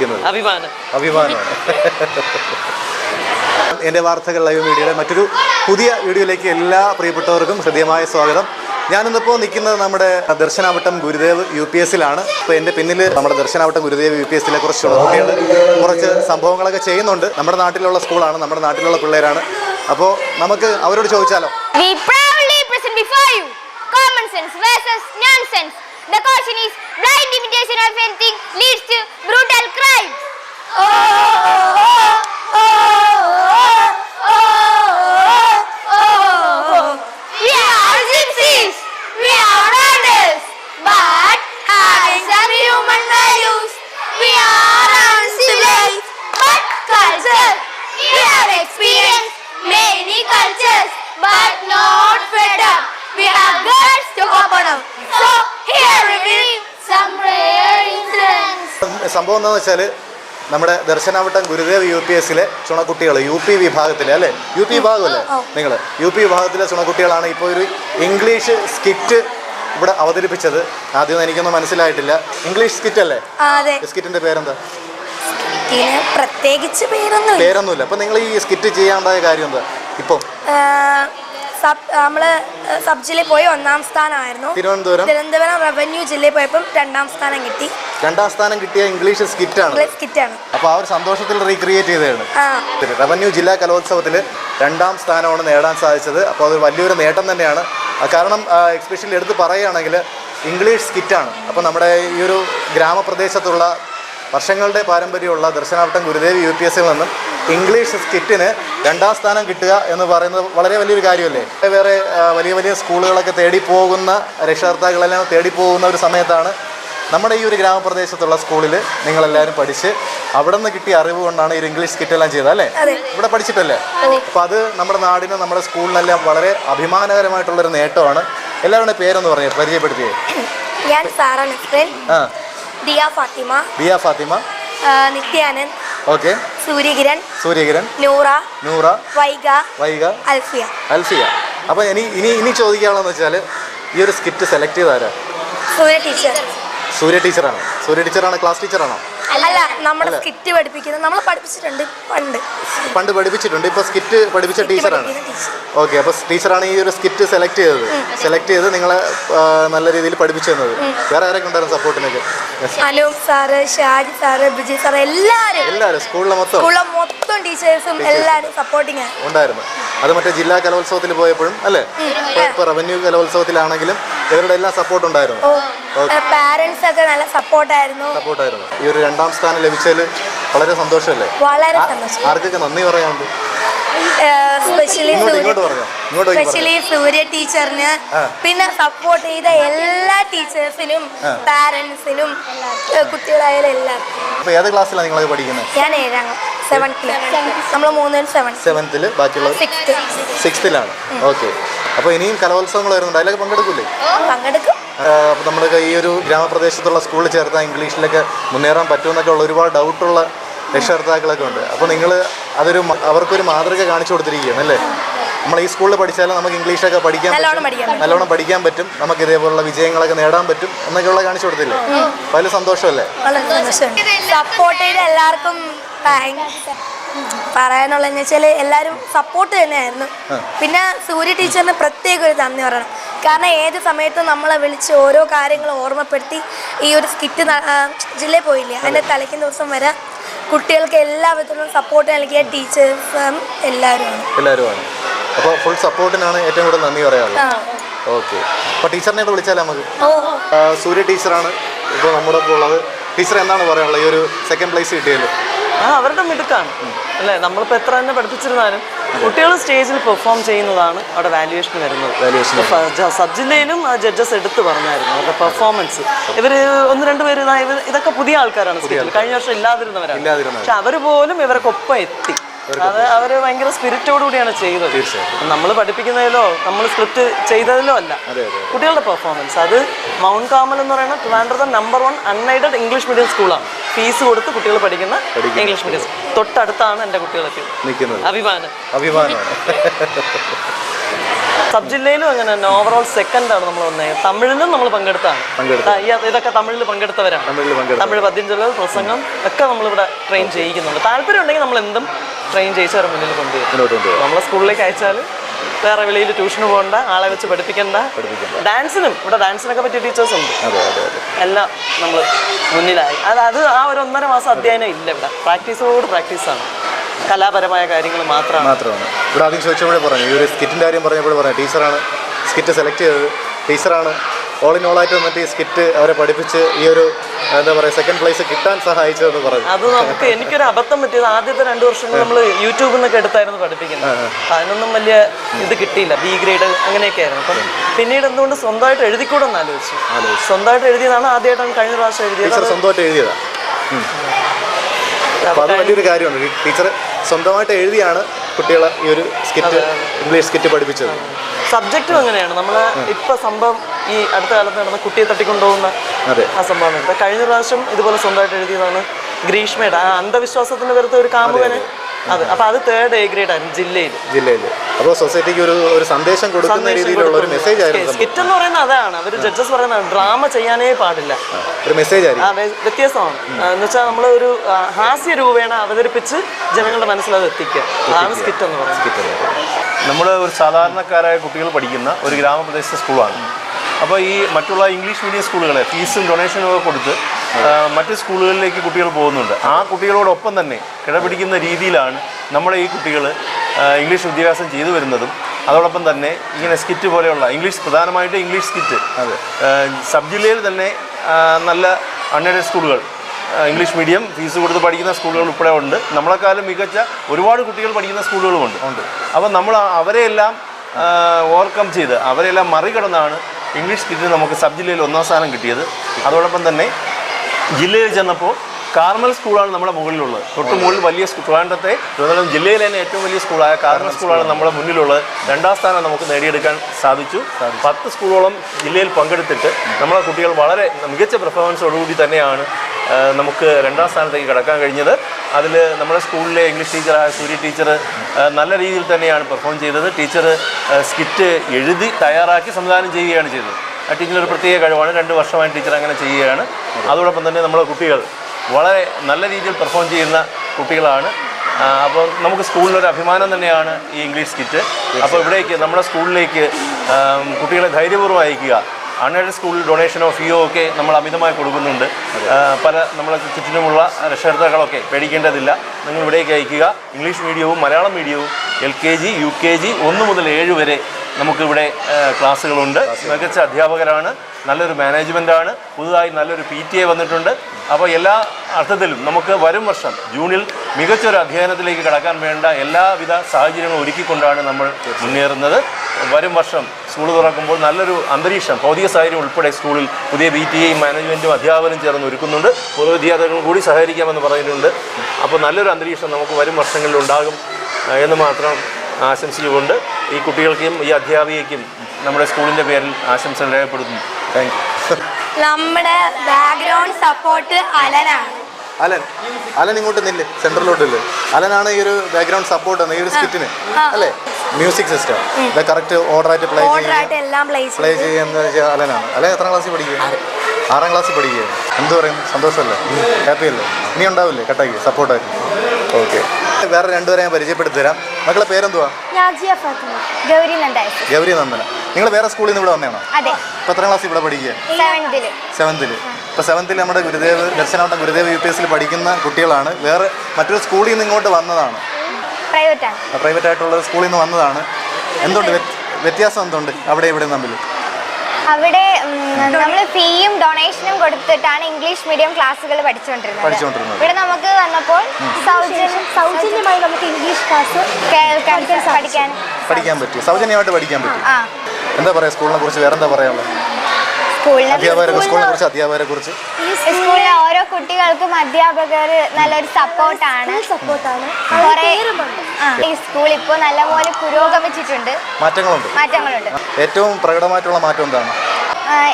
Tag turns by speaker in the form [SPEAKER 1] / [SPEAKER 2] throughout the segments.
[SPEAKER 1] നിൽക്കുന്നത്
[SPEAKER 2] അഭിമാനം.
[SPEAKER 1] അഭിമാനമാണ്. എന്റെ വാർത്തകൾ ലൈവ് മീഡിയയുടെ മറ്റൊരു പുതിയ വീഡിയോയിലേക്ക് എല്ലാ പ്രിയപ്പെട്ടവർക്കും ഹൃദ്യമായ സ്വാഗതം. ഞാനിന്നിപ്പോൾ നിൽക്കുന്നത് നമ്മുടെ ദർശനാവട്ടം ഗുരുദേവ് യു പി എസിലാണ് ഇപ്പോൾ എന്റെ പിന്നിൽ നമ്മുടെ ദർശനാവട്ടം ഗുരുദേവ് യു പി എസിലെ കുറച്ച് കുട്ടികൾ കുറച്ച് സംഭവങ്ങളൊക്കെ ചെയ്യുന്നുണ്ട്. നമ്മുടെ നാട്ടിലുള്ള സ്കൂളാണ് നമ്മുടെ നാട്ടിലുള്ള പിള്ളേരാണ്. അപ്പോൾ നമുക്ക് അവരോട് ചോദിച്ചാലോ?
[SPEAKER 3] We proudly present before you common sense versus nonsense. The caution is blind imitation of anything leads to brutal crimes. We are gypsies. We are. But human values. We are. But. We have experienced many cultures. But not. We have to open up. So here we some rare incidents.
[SPEAKER 1] സംഭവം എന്താണെന്ന് വെച്ചാൽ നമ്മുടെ Darsanavattam Gurudev U P എസിലെ ചുണക്കുട്ടികൾ U P വിഭാഗത്തിലെ അല്ലേ? U P വിഭാഗമല്ലേ? നിങ്ങൾ U P വിഭാഗത്തിലെ ചുണക്കുട്ടികളാണ് ഇപ്പോൾ ഒരു ഇംഗ്ലീഷ് സ്കിറ്റ് ഇവിടെ അവതരിപ്പിച്ചത്. ആദ്യം എനിക്കൊന്നും മനസ്സിലായിട്ടില്ല. ഇംഗ്ലീഷ് സ്കിറ്റ് അല്ലേ? സ്കിറ്റിന്റെ പേരെന്താ?
[SPEAKER 4] പ്രത്യേകിച്ച് പേരൊന്നും
[SPEAKER 1] പേരൊന്നുമില്ല. അപ്പൊ നിങ്ങൾ ഈ സ്കിറ്റ് ചെയ്യാണ്ടായ കാര്യം എന്താ? ഇപ്പം?
[SPEAKER 4] സബ് നമ്മൾ സബ് ജില്ലയിൽ പോയി ഒന്നാം സ്ഥാനമായിരുന്നു.
[SPEAKER 1] തിരുവനന്തപുരം.
[SPEAKER 4] തിരുവനന്തപുരം റവന്യൂ ജില്ലയിൽ പോയപ്പോൾ രണ്ടാം സ്ഥാനം കിട്ടി.
[SPEAKER 1] രണ്ടാം സ്ഥാനം കിട്ടിയ ഇംഗ്ലീഷ് സ്കിറ്റ്
[SPEAKER 4] ആണ് സ്കിറ്റ് ആണ്
[SPEAKER 1] അപ്പൊ ആ ഒരു സന്തോഷത്തിൽ റീക്രിയേറ്റ് ചെയ്തതാണ്. റവന്യൂ ജില്ലാ കലോത്സവത്തിൽ രണ്ടാം സ്ഥാനമാണ് നേടാൻ സാധിച്ചത്. അപ്പോൾ അത് വലിയൊരു നേട്ടം തന്നെയാണ്. കാരണം എക്സ്പെഷ്യലി എടുത്ത് പറയുകയാണെങ്കിൽ ഇംഗ്ലീഷ് സ്കിറ്റാണ്. അപ്പോൾ നമ്മുടെ ഈ ഒരു ഗ്രാമപ്രദേശത്തുള്ള വർഷങ്ങളുടെ പാരമ്പര്യമുള്ള ദർശനാവട്ടം ഗുരുദേവി യു പി എസിൽ നിന്നും ഇംഗ്ലീഷ് സ്കിറ്റിന് രണ്ടാം സ്ഥാനം കിട്ടുക എന്ന് പറയുന്നത് വളരെ വലിയൊരു കാര്യമല്ലേ? വേറെ വേറെ വലിയ വലിയ സ്കൂളുകളൊക്കെ തേടി പോകുന്ന രക്ഷകർത്താക്കളെല്ലാം തേടി പോകുന്ന ഒരു സമയത്താണ് നമ്മുടെ ഈ ഒരു ഗ്രാമപ്രദേശത്തുള്ള സ്കൂളിൽ നിങ്ങളെല്ലാവരും പഠിച്ച് അവിടെ നിന്ന് കിട്ടിയ അറിവ് കൊണ്ടാണ് ഈ ഇംഗ്ലീഷ് സ്കിറ്റെല്ലാം ചെയ്തത് അല്ലേ. ഇവിടെ പഠിച്ചിട്ടല്ലേ? അപ്പോൾ അത് നമ്മുടെ നാടിന് നമ്മുടെ സ്കൂളിനെല്ലാം വളരെ അഭിമാനകരമായിട്ടുള്ളൊരു നേട്ടമാണ്. എല്ലാവരുടെ പേരൊന്ന് പറഞ്ഞു പരിചയപ്പെടുത്തിയേ.
[SPEAKER 4] ഞാൻ സാറാണ്
[SPEAKER 1] ആ.
[SPEAKER 4] ദിയ ഫാത്തിമ
[SPEAKER 1] ദിയ ഫാത്തിമ.
[SPEAKER 4] നിത്യാനന്ദ്
[SPEAKER 1] ഓക്കെ.
[SPEAKER 4] സൂര്യകിരൺ
[SPEAKER 1] സൂര്യകിരൺ.
[SPEAKER 4] നൂറ
[SPEAKER 1] നൂറ
[SPEAKER 4] വൈഗ
[SPEAKER 1] വൈഗ
[SPEAKER 4] അൽഫിയ.
[SPEAKER 1] അൽഫിയ. അപ്പോൾ ഇനി ഇനി ഇനി ചോദിക്കാനുള്ളതെന്ന് വെച്ചാൽ ഈ ഒരു സ്കിറ്റ് സെലക്ട് ചെയ്താരാ
[SPEAKER 4] സൂര്യ ടീച്ചർ.
[SPEAKER 1] സൂര്യ ടീച്ചറാണ്? സൂര്യ ടീച്ചറാണ്? ക്ലാസ് ടീച്ചറാണോ?
[SPEAKER 4] അല്ല നമ്മുടെ സ്കിറ്റ് പഠിപ്പിക്കുന്നത് നമ്മൾ പഠിപ്പിച്ചിട്ടുണ്ട് പണ്ട്.
[SPEAKER 1] പണ്ട് പഠിപ്പിച്ചിട്ടുണ്ട്. ഇപ്പൊ സ്കിറ്റ് പഠിപ്പിച്ച ടീച്ചറാണ് ഓക്കെ അപ്പോൾ ടീച്ചറാണ് ഈ ഒരു സ്കിറ്റ് സെലക്ട് ചെയ്തത്. സെലക്ട് ചെയ്ത് നിങ്ങളെ നല്ല രീതിയിൽ പഠിപ്പിച്ചു തന്നത്. വേറെ ആരൊക്കെ ഉണ്ടായിരുന്നു സപ്പോർട്ടിനൊക്കെ?
[SPEAKER 4] Anoop sir Shaji sir Biji sir എല്ലാവരും.
[SPEAKER 1] എല്ലാവരും സ്കൂളിലെ മൊത്തം?
[SPEAKER 4] സ്കൂളിലെ മൊത്തം ടീച്ചേഴ്സും എല്ലാവരും സപ്പോർട്ടിങ്
[SPEAKER 1] ഉണ്ടായിരുന്നു. അത് മറ്റേ ജില്ലാ കലോത്സവത്തിൽ പോയപ്പോഴും അല്ലേ? ഇപ്പൊ റവന്യൂ കലോത്സവത്തിലാണെങ്കിലും ഇവരുടെ എല്ലാം സപ്പോർട്ട് ഉണ്ടായിരുന്നു.
[SPEAKER 4] പാരന്റ്സ് ഒക്കെ നല്ല സപ്പോർട്ടായിരുന്നു
[SPEAKER 1] സപ്പോർട്ടായിരുന്നു ഈ ഒരു രണ്ടാം സ്ഥാനം ലഭിച്ചതിൽ വളരെ സന്തോഷമല്ലേ?
[SPEAKER 4] വളരെ
[SPEAKER 1] ആർക്കൊക്കെ നന്ദി പറയാനുണ്ട്?
[SPEAKER 4] സ്പെഷ്യലി. സ്പെഷ്യലി സൂര്യ ടീച്ചറിന് പിന്നെ സപ്പോർട്ട് ചെയ്ത എല്ലാ ടീച്ചേഴ്സിനും പാരന്റ്സിനും കുട്ടികളായാലും എല്ലാവർക്കും.
[SPEAKER 1] അപ്പോൾ ഏത് ക്ലാസ്സിലാണ് നിങ്ങൾ പഠിക്കുന്നത്
[SPEAKER 4] ഞാൻ ഏഴാം സെവൻത്തിൽ നമ്മൾ മൂന്നിൽ സെവൻത്ത്
[SPEAKER 1] സെവൻത്തിൽ ബാക്കിയുള്ളവർ
[SPEAKER 4] സിക്സ്ത്
[SPEAKER 1] സിക്സ്ത്തിലാണ് ഓക്കെ അപ്പോൾ ഇനിയും കലോത്സവങ്ങൾ വരുന്നുണ്ട് അതിലൊക്കെ പങ്കെടുക്കില്ലേ
[SPEAKER 4] പങ്കെടുക്കും.
[SPEAKER 1] അപ്പോൾ നമ്മൾ ഈ ഒരു ഗ്രാമപ്രദേശത്തുള്ള സ്കൂളിൽ ചേർത്താൽ ഇംഗ്ലീഷിലൊക്കെ മുന്നേറാൻ പറ്റുമെന്നൊക്കെ ഉള്ള ഒരുപാട് ഡൗട്ടുള്ള രക്ഷകർത്താക്കളൊക്കെ ഉണ്ട്. അപ്പോൾ നിങ്ങൾ അതൊരു അവർക്കൊരു മാതൃക കാണിച്ചു കൊടുത്തിരിക്കുകയാണ് അല്ലേ? നമ്മൾ ഈ സ്കൂളിൽ പഠിച്ചാലും നമുക്ക് ഇംഗ്ലീഷൊക്കെ പഠിക്കാൻ പറ്റും.
[SPEAKER 4] പഠിക്കാൻ പറ്റും.
[SPEAKER 1] നല്ലോണം പഠിക്കാൻ പറ്റും. നമുക്ക് ഇതേപോലുള്ള വിജയങ്ങളൊക്കെ നേടാൻ പറ്റും എന്നൊക്കെയുള്ള കാണിച്ചു കൊടുത്തില്ലേ? വലിയ അതിൽ സന്തോഷമല്ലേ?
[SPEAKER 4] സപ്പോർട്ട് ചെയ്ത എല്ലാവർക്കും പറയാനുള്ളതെന്ന് വെച്ചാൽ എല്ലാവരും സപ്പോർട്ട് തന്നെയായിരുന്നു. പിന്നെ സൂര്യ ടീച്ചറിന് പ്രത്യേക ഒരു നന്ദി പറയണം. കാരണം ഏത് സമയത്തും നമ്മളെ വിളിച്ച് ഓരോ കാര്യങ്ങളും ഓർമ്മപ്പെടുത്തി ഈ ഒരു സ്കിറ്റ് ജില്ലയിൽ പോയില്ലേ? അതിന്റെ തലയ്ക്കുന്ന ദിവസം വരെ കുട്ടികൾക്ക് എല്ലാ വിധത്തിലും സപ്പോർട്ട് നൽകിയ ടീച്ചേഴ്സും എല്ലാവരുമാണ്.
[SPEAKER 1] എല്ലാവരുമാണ്. അപ്പോൾ ഫുൾ സപ്പോർട്ടിനാണ് ഏറ്റവും കൂടുതൽ നന്ദി പറയാനുള്ളത്. ഓക്കെ. അപ്പോൾ ടീച്ചറിനെ കൂടെ വിളിച്ചാലേ നമുക്ക്? സൂര്യ ടീച്ചറാണ് ഇപ്പോൾ നമ്മുടെ ഒപ്പം ഉള്ളത്. ടീച്ചർ എന്താണ് പറയാനുള്ളത്? ഈ ഒരു സെക്കൻഡ് പ്ലേസ് കിട്ടിയല്ലോ.
[SPEAKER 2] ആ അവരുടെ മിടുക്കാണ്. അല്ലേ? നമ്മളിപ്പോൾ എത്ര തന്നെ പഠിപ്പിച്ചിരുന്നാലും കുട്ടികൾ സ്റ്റേജിൽ പെർഫോം ചെയ്യുന്നതാണ് അവിടെ വാല്യുവേഷൻ വരുന്നത്.
[SPEAKER 1] സബ്ജില്ലയിലും
[SPEAKER 2] സബ് ജില്ലയിലും ജഡ്ജസ് എടുത്തു പറഞ്ഞായിരുന്നു അവരുടെ പെർഫോമൻസ് ഇവർ ഒന്ന് രണ്ട് പേര് ഇതാ ഇതൊക്കെ പുതിയ ആൾക്കാരാണ് സ്റ്റേജിൽ കഴിഞ്ഞ വർഷം ഇല്ലാതിരുന്നവരാണ്. പക്ഷെ അവർ പോലും ഇവർക്കൊപ്പം എത്തി. അത് അവർ ഭയങ്കര സ്പിരിറ്റോടു കൂടിയാണ് ചെയ്തത്. നമ്മൾ പഠിപ്പിക്കുന്നതിലോ നമ്മൾ സ്ക്രിപ്റ്റ് ചെയ്തതിലോ അല്ല. കുട്ടികളുടെ പെർഫോമൻസ് അത് മൗണ്ട് കാമൽ എന്ന് പറയുന്ന ട്രിവാൻഡ്രത്തെ number one unaided English medium സ്കൂളാണ് ഫീസ് കൊടുത്ത് കുട്ടികൾ പഠിക്കുന്ന ഇംഗ്ലീഷ് മീഡിയം സ്കൂൾ. തൊട്ടടുത്താണ് എന്റെ കുട്ടികളൊക്കെ അഭിമാനം.
[SPEAKER 1] അഭിമാനമാണ്.
[SPEAKER 2] സബ് ജില്ലയിലും അങ്ങനെ തന്നെ. ഓവറോൾ സെക്കൻഡ് ആണ് നമ്മൾ വന്നത്. തമിഴിലും നമ്മൾ പങ്കെടുത്താണ്. ഇതൊക്കെ തമിഴിൽ പങ്കെടുത്തവരാണ്. തമിഴ് പദ്യം ചൊല്ലൽ പ്രസംഗം ഒക്കെ നമ്മളിവിടെ ട്രെയിൻ ചെയ്യിക്കുന്നുണ്ട്. താല്പര്യം ഉണ്ടെങ്കിൽ നമ്മൾ എന്തും ട്രെയിൻ ചെയ്യിച്ച് അവരുടെ മുന്നിൽ കൊണ്ടുവരും. നമ്മളെ സ്കൂളിലേക്ക് അയച്ചാൽ വേറെ വെളിയിൽ ട്യൂഷന് പോകണ്ട ആളെ വെച്ച് പഠിപ്പിക്കണ്ട. ഡാൻസിനും ഇവിടെ ഡാൻസിനൊക്കെ പറ്റിയ ടീച്ചേഴ്സ് ഉണ്ട്. എല്ലാം നമ്മൾ മുന്നിലായി. അത് അത് ആ ഒരു ഒന്നര മാസം അധ്യയനം ഇല്ല ഇവിടെ. പ്രാക്ടീസോട് പ്രാക്ടീസാണ്. കലാപരമായ കാര്യങ്ങൾ മാത്രമാണ്.
[SPEAKER 1] മാത്രമാണ്. ഇവിടെ ആദ്യം ചോദിച്ചപ്പോഴേ പറഞ്ഞു. ഈ ഒരു സ്കിറ്റിന്റെ കാര്യം പറഞ്ഞപ്പോഴേ പറഞ്ഞു. ടീച്ചറാണ് സ്കിറ്റ് സെലക്ട് ചെയ്തത്. ടീച്ചറാണ് ഓൾ ഇൻ ഓൾ ആയിട്ട് വന്നിട്ട് ഈ സ്കിറ്റ് അവരെ പഠിപ്പിച്ച് ഈ ഒരു എന്താ പറയുക സെക്കൻഡ് പ്ലേസ് കിട്ടാൻ സഹായിച്ചതെന്ന് പറഞ്ഞു.
[SPEAKER 2] അത് നമുക്ക് എനിക്കൊരു അബദ്ധം പറ്റിയത് ആദ്യത്തെ രണ്ട് വർഷങ്ങൾ നമ്മൾ യൂട്യൂബിൽ നിന്നൊക്കെ എടുത്തായിരുന്നു പഠിപ്പിക്കുന്നത്. അതിനൊന്നും വലിയ ഇത് കിട്ടിയില്ല. ബി ഗ്രേഡ് അങ്ങനെയൊക്കെ ആയിരുന്നു. അപ്പം പിന്നീട് എന്തുകൊണ്ട് സ്വന്തമായിട്ട് എഴുതിക്കൂടെന്ന് ആലോചിച്ചു. സ്വന്തമായിട്ട് എഴുതിയതാണ് ആദ്യമായിട്ടാണ് കഴിഞ്ഞ പ്രാവശ്യം എഴുതിയത്.
[SPEAKER 1] സ്വന്തമായിട്ട് എഴുതിയതാണ് അത് വലിയൊരു കാര്യമാണ്. ടീച്ചർ സ്വന്തമായിട്ട് എഴുതിയാണ്. കുട്ടികളെ ഈ ഒരു സ്കിറ്റ് ഇംഗ്ലീഷ് സ്കിറ്റ് പഠിപ്പിച്ചത്.
[SPEAKER 2] സബ്ജക്റ്റും അങ്ങനെയാണ്. നമ്മൾ ഇപ്പൊ സംഭവം ഈ അടുത്ത കാലത്ത് നടന്ന കുട്ടിയെ തട്ടിക്കൊണ്ടുപോകുന്ന
[SPEAKER 1] അതെ.
[SPEAKER 2] ആ സംഭവം കഴിഞ്ഞ പ്രാവശ്യം ഇതുപോലെ സ്വന്തമായിട്ട് എഴുതിയതാണ് ഗ്രീഷ്മയുടെ. ആ അന്ധവിശ്വാസത്തിന്റെ പേരത്തെ ഒരു കാമുകന് അത് അപ്പൊ അത് തേർഡ് എ ഗ്രേഡ് ആയിരുന്നു ജില്ലയിൽ
[SPEAKER 1] ജില്ലയിൽ അപ്പോൾ സൊസൈറ്റിക്ക് ഒരു ഒരു സന്ദേശം കൊടുക്കുന്ന രീതിയിലുള്ള ഒരു മെസ്സേജ് ആയിരുന്നു
[SPEAKER 2] സ്കിറ്റ് എന്ന് പറയുന്നത് അതാണ്. അവർ ജഡ്ജസ് പറയുന്നത് ഡ്രാമ ചെയ്യാനേ പാടില്ല.
[SPEAKER 1] ഒരു മെസ്സേജ് ആയിരിക്കും.
[SPEAKER 2] വ്യത്യാസമാണ് എന്ന് വെച്ചാൽ നമ്മൾ ഒരു ഹാസ്യ രൂപേണ അവതരിപ്പിച്ച് ജനങ്ങളുടെ മനസ്സിൽ അത് എത്തിക്കുക. അതാണ് സ്കിറ്റ് എന്ന് പറയുന്നത്.
[SPEAKER 5] നമ്മൾ ഒരു സാധാരണക്കാരായ കുട്ടികൾ പഠിക്കുന്ന ഒരു ഗ്രാമപ്രദേശ സ്കൂളാണ് അപ്പോൾ ഈ മറ്റുള്ള ഇംഗ്ലീഷ് മീഡിയം സ്കൂളുകളെ ഫീസും ഡൊണേഷനും ഒക്കെ കൊടുത്ത് മറ്റ് സ്കൂളുകളിലേക്ക് കുട്ടികൾ പോകുന്നുണ്ട്. ആ കുട്ടികളോടൊപ്പം തന്നെ കിടപിടിക്കുന്ന രീതിയിലാണ് നമ്മുടെ ഈ കുട്ടികൾ ഇംഗ്ലീഷ് വിദ്യാഭ്യാസം ചെയ്തു വരുന്നതും. അതോടൊപ്പം തന്നെ ഇങ്ങനെ സ്കിറ്റ് പോലെയുള്ള ഇംഗ്ലീഷ് പ്രധാനമായിട്ട് ഇംഗ്ലീഷ് സ്കിറ്റ് സബ് ജില്ലയിൽ തന്നെ നല്ല അൺഎയ്ഡഡ് സ്കൂളുകൾ ഇംഗ്ലീഷ് മീഡിയം ഫീസ് കൊടുത്ത് പഠിക്കുന്ന സ്കൂളുകൾ ഉൾപ്പെടെ ഉണ്ട്. നമ്മളെക്കാളും മികച്ച ഒരുപാട് കുട്ടികൾ പഠിക്കുന്ന സ്കൂളുകളുമുണ്ട്. ഉണ്ട്. അപ്പോൾ നമ്മൾ അവരെയെല്ലാം ഓവർകം ചെയ്ത് അവരെല്ലാം മറികടന്നാണ് ഇംഗ്ലീഷ് കിറ്റിന് നമുക്ക് സബ് ജില്ലയിൽ ഒന്നാം സ്ഥാനം കിട്ടിയത്. അതോടൊപ്പം തന്നെ ജില്ലയിൽ ചെന്നപ്പോൾ കാർമൽ സ്കൂളാണ് നമ്മുടെ മുകളിലുള്ളത്. തൊട്ട് മുകളിൽ വലിയ സ്കൂൾ ട്രിവാൻഡ്രത്തെ തിരുവനന്തപുരം ജില്ലയിലെ തന്നെ ഏറ്റവും വലിയ സ്കൂളായ കാർമൽ സ്കൂളാണ് നമ്മുടെ മുന്നിലുള്ളത്. രണ്ടാം സ്ഥാനം നമുക്ക് നേടിയെടുക്കാൻ സാധിച്ചു. പത്ത് സ്കൂളോളം ജില്ലയിൽ പങ്കെടുത്തിട്ട് നമ്മുടെ കുട്ടികൾ വളരെ മികച്ച പെർഫോമൻസോടുകൂടി തന്നെയാണ് നമുക്ക് രണ്ടാം സ്ഥാനത്തേക്ക് കടക്കാൻ കഴിഞ്ഞത്. അതിൽ നമ്മുടെ സ്കൂളിലെ ഇംഗ്ലീഷ് ടീച്ചറായ സൂര്യ ടീച്ചർ നല്ല രീതിയിൽ തന്നെയാണ് പെർഫോം ചെയ്തത്. ടീച്ചർ സ്കിറ്റ് എഴുതി തയ്യാറാക്കി സംവിധാനം ചെയ്യുകയാണ് ചെയ്തത്. ആ ടീച്ചറിന് ഒരു പ്രത്യേക കഴിവാണ്. രണ്ട് വർഷമായി ടീച്ചർ അങ്ങനെ ചെയ്യുകയാണ്. അതോടൊപ്പം തന്നെ നമ്മുടെ കുട്ടികൾ വളരെ നല്ല രീതിയിൽ പെർഫോം ചെയ്യുന്ന കുട്ടികളാണ്. അപ്പോൾ നമുക്ക് സ്കൂളിലൊരു അഭിമാനം തന്നെയാണ് ഈ ഇംഗ്ലീഷ് കിറ്റ്. അപ്പോൾ ഇവിടേക്ക് നമ്മുടെ സ്കൂളിലേക്ക് കുട്ടികളെ ധൈര്യപൂർവം അയക്കുക. അൺഎയ്ഡഡ് സ്കൂളിൽ ഡൊണേഷനോ ഫീയോ ഒക്കെ നമ്മൾ അമിതമായി കൊടുക്കുന്നുണ്ട്. പല നമ്മളെ ചുറ്റിനുമുള്ള രക്ഷകർത്താക്കളൊക്കെ പേടിക്കേണ്ടതില്ല. നിങ്ങൾ ഇവിടേക്ക് അയക്കുക. ഇംഗ്ലീഷ് മീഡിയവും Malayalam മീഡിയവും L K G U K G ഒന്ന് മുതൽ ഏഴ് വരെ നമുക്കിവിടെ ക്ലാസ്സുകളുണ്ട്. മികച്ച അധ്യാപകരാണ് നല്ലൊരു മാനേജ്മെന്റാണ് പുതുതായി നല്ലൊരു പി ടി എ വന്നിട്ടുണ്ട്. അപ്പോൾ എല്ലാ അർത്ഥത്തിലും നമുക്ക് വരും വർഷം ജൂണിൽ മികച്ചൊരു അധ്യയനത്തിലേക്ക് കടക്കാൻ വേണ്ട എല്ലാവിധ സാഹചര്യങ്ങളും ഒരുക്കിക്കൊണ്ടാണ് നമ്മൾ മുന്നേറുന്നത്. വരും വർഷം സ്കൂൾ തുറക്കുമ്പോൾ നല്ലൊരു അന്തരീക്ഷം ഭൗതിക സാഹചര്യം ഉൾപ്പെടെ സ്കൂളിൽ പുതിയ ബി ടി എയും മാനേജ്മെന്റും അധ്യാപനം ചേർന്ന് ഒരുക്കുന്നുണ്ട്. പൂർവ വിദ്യാർത്ഥികളും കൂടി സഹകരിക്കാമെന്ന് പറഞ്ഞിട്ടുണ്ട്. അപ്പോൾ നല്ലൊരു അന്തരീക്ഷം നമുക്ക് വരും വർഷങ്ങളിൽ ഉണ്ടാകും എന്ന് മാത്രം ആശംസിച്ചുകൊണ്ട് ഈ കുട്ടികൾക്കും ഈ അധ്യാപികയ്ക്കും നമ്മുടെ സ്കൂളിന്റെ പേരിൽ ആശംസകൾ രേഖപ്പെടുത്തുന്നു.
[SPEAKER 1] താങ്ക് യു
[SPEAKER 4] നമ്മുടെ ബാക്ക്ഗ്രൗണ്ട് സപ്പോർട്ട് അലനാണ്.
[SPEAKER 1] അലൻ. അലൻ ഇങ്ങോട്ട് നില്ല്. സെൻട്രലോട്ട് ഇല്ലേ അലനാണ് ഈ ഒരു ബാക്ക്ഗ്രൗണ്ട് സപ്പോർട്ട് ഈ ഒരു സ്കിറ്റിന് അല്ലേ? മ്യൂസിക് സിസ്റ്റം ഇത് കറക്റ്റ് ഓർഡർ ആയിട്ട് പ്ലേ
[SPEAKER 4] ഓർഡർ ആയിട്ട് എല്ലാം പ്ലേസ്
[SPEAKER 1] പ്ലേ ചെയ്യുന്ന അലനാണ്. അലൻ എത്ര ക്ലാസ്സിൽ പഠിക്കുക ആറാം. ക്ലാസ്സിൽ പഠിക്കുക എന്ത് പറയുന്നു സന്തോഷമല്ലേ? ഹാപ്പി അല്ലേ? ഇനി ഉണ്ടാവില്ലേ? കട്ടാക്കി. സപ്പോർട്ടായിട്ട് ഓക്കെ വേറെ രണ്ടുപേരെ ഞാൻ പരിചയപ്പെടുത്തി തരാം. മക്കളെ പേരെന്തുവാ?
[SPEAKER 3] നാജിയ ഫാത്തിമ. ഗൗരി
[SPEAKER 1] ഗൗരി നന്ദന. നിങ്ങൾ വേറെ സ്കൂളിൽ നിന്ന് ഇവിടെ വന്നതാണോ?
[SPEAKER 3] അതെ.
[SPEAKER 1] ഇപ്പോൾ എത്രാം ക്ലാസ് ഇവിടെ പഠിക്കുക?
[SPEAKER 3] സെവന്തിൽ
[SPEAKER 1] ഇപ്പൊ സെവന്തിൽ സെവൻത്തിൽ നമ്മുടെ ഗുരുദേവ് ദർശനവട്ടം ഗുരുദേവ് യു പി എസിൽ പഠിക്കുന്ന കുട്ടികളാണ്. വേറെ മറ്റൊരു സ്കൂളിൽ നിന്ന് ഇങ്ങോട്ട് വന്നതാണ്.
[SPEAKER 3] പ്രൈവറ്റ് ആണ്
[SPEAKER 1] പ്രൈവറ്റ് ആയിട്ടുള്ള സ്കൂളിൽ നിന്ന് വന്നതാണ്. എന്തുണ്ട്? വ്യത്- വ്യത്യാസം എന്തുണ്ട്? അവിടെ ഇവിടെ തമ്മിൽ
[SPEAKER 3] അവിടെ നമ്മൾ ഫീയും ഡൊണേഷനും കൊടുത്തിട്ടാണ് ഇംഗ്ലീഷ് മീഡിയം ക്ലാസ്സുകൾ പഠിച്ചുകൊണ്ടിരുന്നത്. ഇവിടെ നമുക്ക് വന്നപ്പോൾ സൗജന്യമായി നമുക്ക് ഇംഗ്ലീഷ് ക്ലാസ് കേൾക്കാൻ പഠിക്കാൻ
[SPEAKER 1] പഠിക്കാൻ പറ്റും. സൗജന്യമായിട്ട് പഠിക്കാൻ പറ്റും. എന്താ പറയാ സ്കൂളിനെ കുറിച്ച് വേറെന്താ പറയാനുള്ളത്? അധ്യാപകരെ സ്കൂളിനെ കുറിച്ച് അധ്യാപകരെ കുറിച്ച്.
[SPEAKER 3] സ്കൂളിലെ ഓരോ കുട്ടികൾക്കും അധ്യാപകർ നല്ലൊരു സപ്പോർട്ടാണ് സപ്പോർട്ടാണ് ഈ സ്കൂൾ ഇപ്പോൾ നല്ലപോലെ പുരോഗമിച്ചിട്ടുണ്ട്.
[SPEAKER 1] മാറ്റങ്ങളുണ്ട്.
[SPEAKER 3] മാറ്റങ്ങളുണ്ട്.
[SPEAKER 1] ഏറ്റവും പ്രകടമായിട്ടുള്ള മാറ്റം എന്താണ്?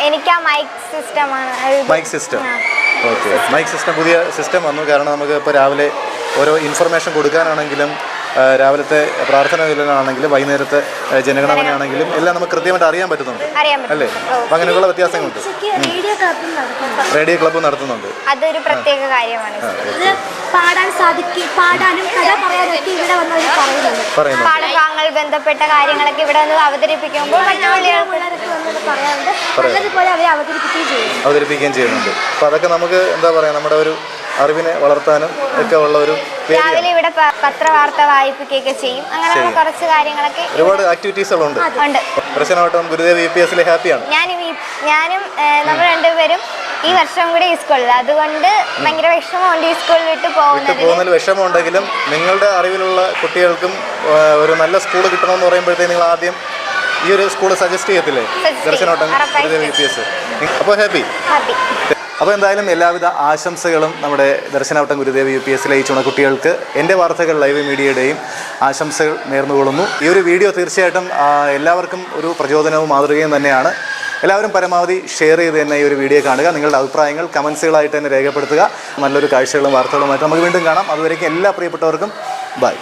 [SPEAKER 3] എനിക്ക് ആ മൈക്ക് സിസ്റ്റമാണ്
[SPEAKER 1] mic system okay mic system പുതിയ സിസ്റ്റം വന്നു. കാരണം നമുക്ക് ഇപ്പോൾ രാവിലെ ഓരോ ഇൻഫർമേഷൻ കൊടുക്കാനാണെങ്കിലും രാവിലത്തെ പ്രാർത്ഥന വിലനാണെങ്കിലും വൈകുന്നേരത്തെ ജനഗണമനാണെങ്കിലും ജനഗണമനയാണെങ്കിലും എല്ലാം നമുക്ക് കൃത്യമായിട്ട് അറിയാൻ പറ്റുന്നുണ്ട്.
[SPEAKER 3] അറിയാൻ പറ്റും.
[SPEAKER 1] അല്ലേ? അപ്പം അങ്ങനെയുള്ള വ്യത്യാസങ്ങളുണ്ട്.
[SPEAKER 4] റേഡിയോ
[SPEAKER 1] ക്ലബ്ബ് നടത്തുന്നുണ്ട്.
[SPEAKER 3] അതൊരു പ്രത്യേക കാര്യമാണ്.
[SPEAKER 4] പാടാൻ സാധിക്കും പാടാനും കഥ പറയാനൊക്കെ ഇവിടെ വന്നവർ പറയുന്നുണ്ട്.
[SPEAKER 1] പറയുന്നു.
[SPEAKER 3] പാഠഭാഗങ്ങൾ ബന്ധപ്പെട്ട കാര്യങ്ങളൊക്കെ ഇവിടെ വന്ന് അവതരിപ്പിക്കുമ്പോൾ
[SPEAKER 4] പറയാറുണ്ട്. നല്ലതുപോലെ അവരെ അവതരിപ്പിക്കുകയും ചെയ്യും
[SPEAKER 1] അവതരിപ്പിക്കുകയും ചെയ്യുന്നുണ്ട്. അപ്പോൾ അതൊക്കെ നമുക്ക് എന്താ പറയാ നമ്മുടെ ഒരു അറിവിനെ വളർത്താനും ഒക്കെ ഉള്ള ഒരു
[SPEAKER 3] രാവിലെ ഇവിടെ പത്രവാർത്ത വായിപ്പിക്കുകയൊക്കെ ചെയ്യും. അങ്ങനെയുള്ള കുറച്ച് കാര്യങ്ങളൊക്കെ
[SPEAKER 1] ഒരുപാട് ആക്ടിവിറ്റീസുകളുണ്ട്
[SPEAKER 3] ഉണ്ട്.
[SPEAKER 1] പ്രശ്നമായിട്ടും ഗുരുദേവ് യു പി എസ് ഹാപ്പിയാണ്.
[SPEAKER 3] ഞാനും ഞാനും നമ്മൾ രണ്ടുപേരും ഈ വർഷം കൂടെ ഈ സ്കൂളിൽ അതുകൊണ്ട് ഭയങ്കര വിഷമമുണ്ട് ഈ സ്കൂളിൽ വിട്ട്
[SPEAKER 1] പോകുന്നത്
[SPEAKER 3] പോകുന്നതിൽ
[SPEAKER 1] വിഷമമുണ്ടെങ്കിലും നിങ്ങളുടെ അറിവിലുള്ള കുട്ടികൾക്കും ഒരു നല്ല സ്കൂൾ കിട്ടണമെന്ന് പറയുമ്പോഴത്തേക്ക് നിങ്ങൾ ആദ്യം ഈ ഒരു സ്കൂൾ സജസ്റ്റ് ചെയ്യത്തില്ലേ?
[SPEAKER 3] ചെയ്യും.
[SPEAKER 1] ദർശനോട്ടം അപ്പോൾ ഹാപ്പി?
[SPEAKER 3] ഹാപ്പി.
[SPEAKER 1] അപ്പോൾ എന്തായാലും എല്ലാവിധ ആശംസകളും നമ്മുടെ ദർശനാവട്ടം ഗുരുദേവ് യു പി എസിലെ ഈ ചുണക്കുട്ടികൾക്ക് എന്റെ വാർത്തകൾ ലൈവ് മീഡിയയുടെയും ആശംസകൾ നേർന്നുകൊള്ളുന്നു. ഈ ഒരു വീഡിയോ തീർച്ചയായിട്ടും എല്ലാവർക്കും ഒരു പ്രചോദനവും മാതൃകയും തന്നെയാണ്. എല്ലാവരും പരമാവധി ഷെയർ ചെയ്ത് തന്നെ ഈ ഒരു വീഡിയോ കാണുക. നിങ്ങളുടെ അഭിപ്രായങ്ങൾ കമൻസുകളായിട്ട് തന്നെ രേഖപ്പെടുത്തുക. നല്ലൊരു കാഴ്ചകളും വാർത്തകളുമായിട്ട് നമുക്ക് വീണ്ടും കാണാം. അതുവരേക്കും എല്ലാ പ്രിയപ്പെട്ടവർക്കും ബൈ.